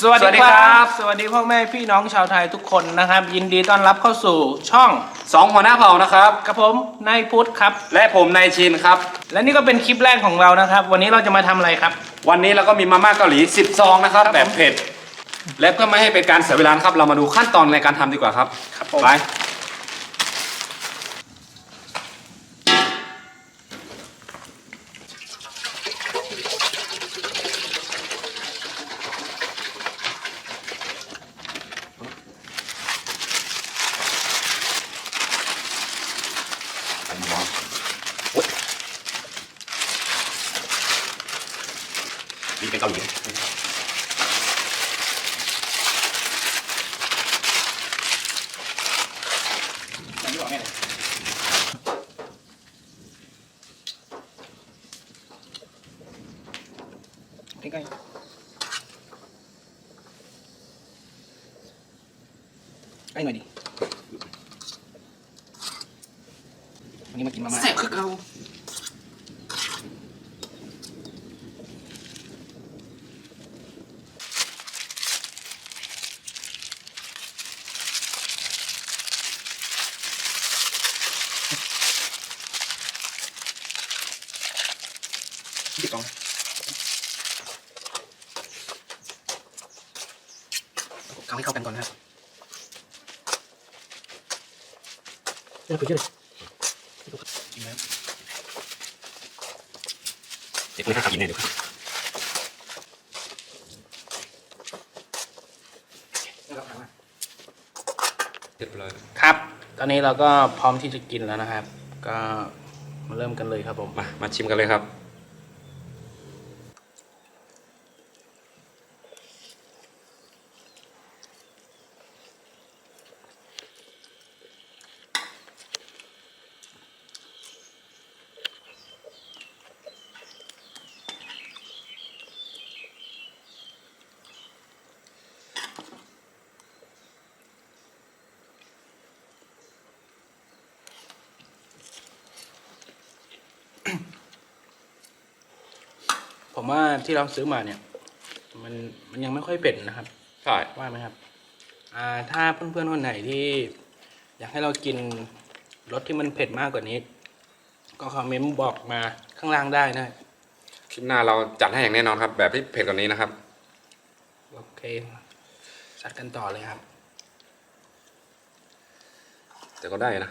สวัสสวัสดีดีคครัรับบสวัสดีพ่อแม่พี่น้องชาวไทยทุกคนนะครับ ยินดีต้อนรับเข้าสู่ช่องสองหัวหน้าเผ่านะครับ กับผมนายพุทธครับ และผมนายชินครับ และนี่ก็เป็นคลิปแรกของเรานะครับ วันนี้เราจะมาทำอะไรครับ วันนี้เราก็มีมาม่าเกาหลี10ซองนะครับครับแบบเผ็ดและเพื่อไม่ให้เป็นการเสียเวลานะครับเรามาดูขั้นตอนในการทำดีกว่าครับครับผม ไป นี่เป็นเกาหลีนี่ก็ไอ้หน่อยดิวันนี้มากินมาม่าแซ่บคือเกา ดิบกล่องเกาให้เข้ากันก่อนนะครับ เดี๋ยวคุยกันเลยกินไหมเด็กไม่น่าขับยินเลยดูครับเผ็ดไปเลยครับ ตอนนี้เราก็พร้อมที่จะกินแล้วนะครับ ก็มาเริ่มกันเลยครับผม มา มาชิมกันเลยครับ ผมว่าที่เราซื้อมาเนี่ย มันมันยังไม่ค่อยเผ็ดนะครับใช่ว่าไหมครับอ่าถ้าเพื่อนๆคนไหนที่อยากให้เรากินรสที่มันเผ็ดมากกว่านี้ ก็คอมเมนต์บอกมาข้างล่างได้นะคลิปหน้าเราจัดให้อย่างแน่นอนครับ แบบที่เผ็ดกว่านี้นะครับ โอเคจัดกันต่อเลยครับ แต่ก็ได้นะ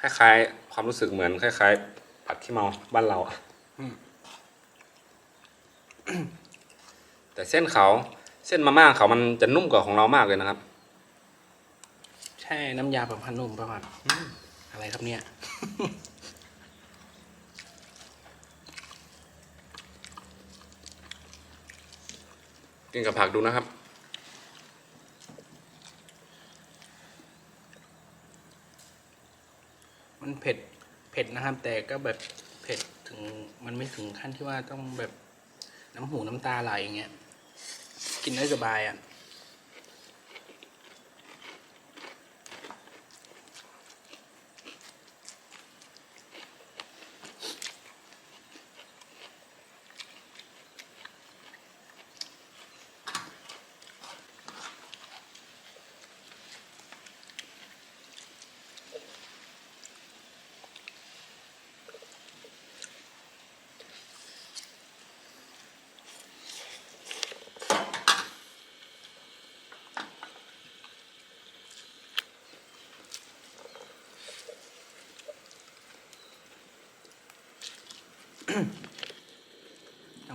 คล้ายๆ ความรู้สึกเหมือนคล้ายๆผัดขี้เมาบ้านเราอะอืม แต่เส้นเขาเส้นมาม่าเขามันจะนุ่มกว่าของเรามากเลยนะครับแช่น้ำยาปรับผ้านุ่มประมาณอะไรครับเนี่ย กินกับผักดูนะครับมันเผ็ด เผ็ดนะครับ แต่ก็แบบเผ็ดถึงมันไม่ถึงขั้นที่ว่าต้องแบบ น้ำหูน้ำตาไหลอย่างเงี้ย กินได้สบายอะ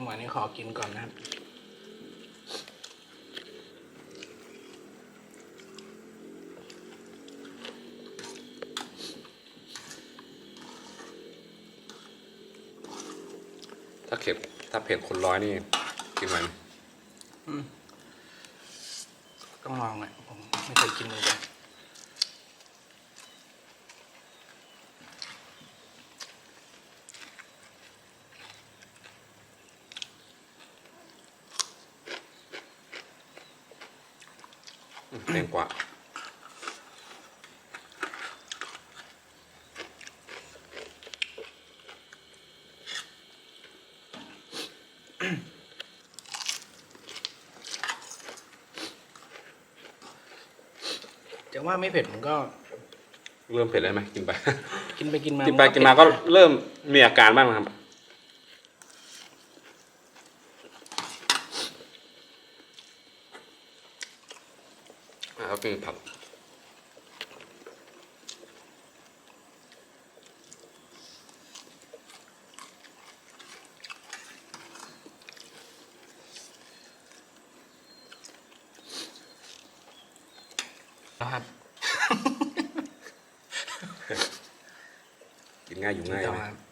หวะนี้ขอกินก่อนนะครับถ้าเผ็ดถ้าเผ็ดคนร้อยนี่กินไหวไหมต้องลองอะผมไม่เคยกินเลย แตงกว่าจะว่าไม่เผ็ดมันก็ เริ่มเผ็ดแล้วไหมกินไป กินไปกินมากินไปกินมาก็เริ่มมีอาการบ้างครับ อ่าเอาเป็นผัก นะครับ กินง่ายอยู่ง่าย ต่อ ไหม ครับ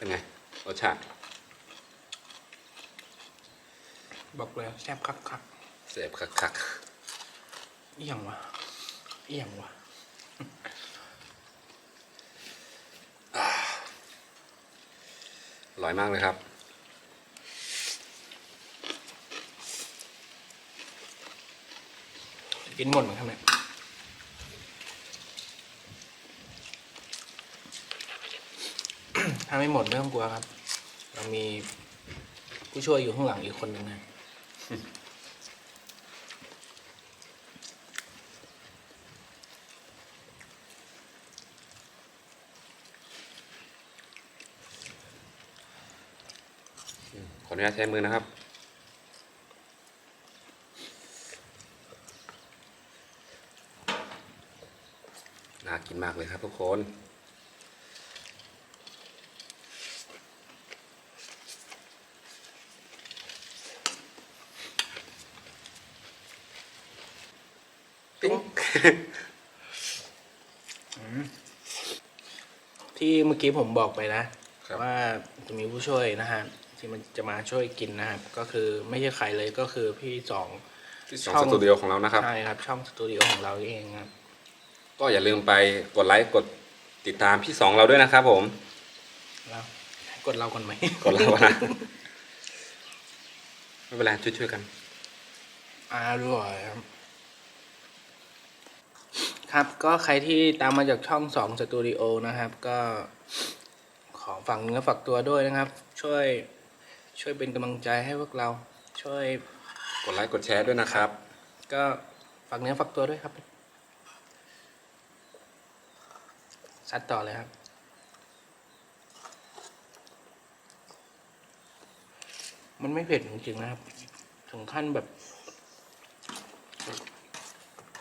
เป็นไง รสชาติ บอกเลยแซ่บคักคักเสียบคักๆเอี่ยงวะเอี่ยงวะๆอร่อยมากเลยครับกินหมดเหมือนกันไหมถ้าไม่หมดไม่ต้องกลัวครับ เรามีผู้ช่วยอยู่ข้างหลังอีกคนหนึ่งนะ ขออนุญาตใช้มือนะครับ น่ากินมากเลยครับทุกคน ปิ๊งที่เมื่อกี้ผมบอกไปนะครับว่าจะมีผู้ช่วยนะฮะที่มันจะมาช่วยกินนะครับ ก็คือไม่ใช่ใครเลยก็คือพี่สองที่สองช่องสตูดิโอของเรานะครับใช่ครับ ช่องสตูดิโอของเราเองครับ ก็อย่าลืมไปกดไลค์กดติดตามพี่สองเราด้วยนะครับ ผมแล้วกดเราก่อนไหมกดไลค์นะไม่เป็นไรช่วยๆกัน อร่อยครับ ครับก็ใครที่ตามมาจากช่องสองสตูดิโอนะครับ ก็ขอฝากเนื้อฝากตัวด้วยนะครับ ช่วยช่วยเป็นกำลังใจให้พวกเราช่วยกดไลค์กดแชร์ด้วยนะครับ ก็ฝากเนื้อฝากตัวด้วยครับซัดต่อเลยครับ มันไม่เผ็ดจริงๆนะครับ ถึงขั้นแบบ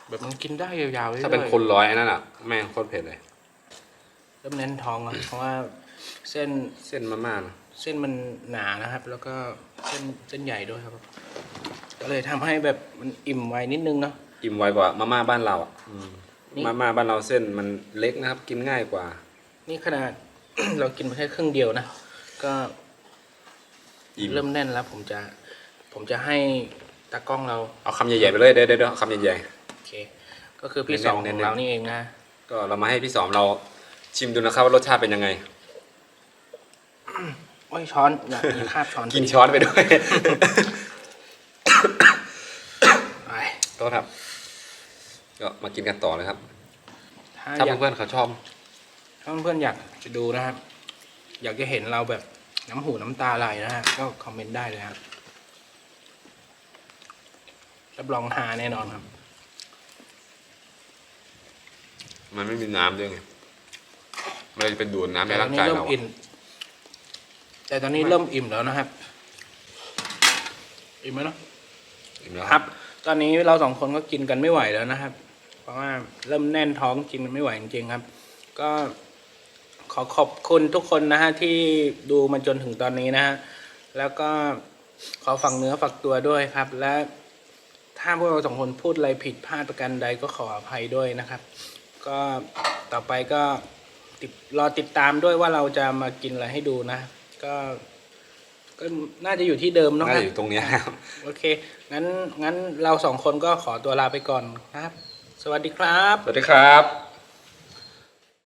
แบบมันกินได้ยาวๆรื่อยๆถ้าเป็นคนร้อยอันนั่นอะ แม่งโคตรเผ็ดเลย เริ่มแน่นท้องแล้วเพราะว่าเส้นเส้นมาม่านะเส้นมันหนานะครับ แล้วก็เส้นเส้นใหญ่ด้วยครับ ก็เลยทำให้แบบมันอิ่มไวนิดนึงเนาะ อิ่มไวกว่ามาม่าบ้านเราอะอืมนี่ มาม่าบ้านเราเส้นมันเล็กนะครับ กินง่ายกว่า นี่ขนาด เรากินไปแค่ครึ่งเดียวนะ ก็อิ่มเริ่มแน่นแล้วผมจะ ผมจะให้ตากล้องเราเอาคำใหญ่ๆไปเลยเดี๋ยวเดี๋ยวเดี๋ยวคำใหญ่โอเค ก็คือพี่เน้นๆสองขเน้อนงๆเรานี่เองนะๆก็เรามาให้พี่สองเราชิมดูนะครับว่ารสชาติเป็นยังไงโอ้ยช้อนอย่าอย่าคาบช้อนกินช้อนไปด้วยไปโทษครับ ก็มากินกันต่อเลยครับ ถ้าถ้าอยากเพื่อนๆเขาชอบถ้าเพื่อนๆอยากจะดูนะครับ อยากจะเห็นเราแบบน้ำหูน้ำตาไหลนะฮะก็คอมเมนต์ได้เลยครับรับรองฮาแน่นอนครับ มันไม่มีน้ำด้วยไงมันเลยจะเป็นดูดน้ำในแต่ตอร่านงนี้กายเริ่มเราอิ่มแต่ตอนนี้เริ่มอิ่มแล้วนะครับ อิ่มไหมเนาะ อิ่มแล้วครับตอนนี้เราสองคนก็กินกันไม่ไหวแล้วนะครับ เพราะว่าเริ่มแน่นท้องกินกันไม่ไหวจริงๆครับ ก็ขอขอบคุณทุกคนนะฮะที่ดูมาจนถึงตอนนี้นะฮะ แล้วก็ขอฝังเนื้อฝักตัวด้วยครับ และถ้าพวกเราสองคนพูดอะไรผิดพลาดประการใดก็ขออภัยด้วยนะครับ ก็ต่อไปก็ติดรอติดตามด้วยว่าเราจะมากินอะไรให้ดูนะ ก็ก็น่าจะอยู่ที่เดิมเนาะน่าครัจะบอยู่ตรงเนี้ยครับ โอเค งั้นงั้นเราสองคนก็ขอตัวลาไปก่อนนะครับ สวัสดีครับ สวัสดีครับ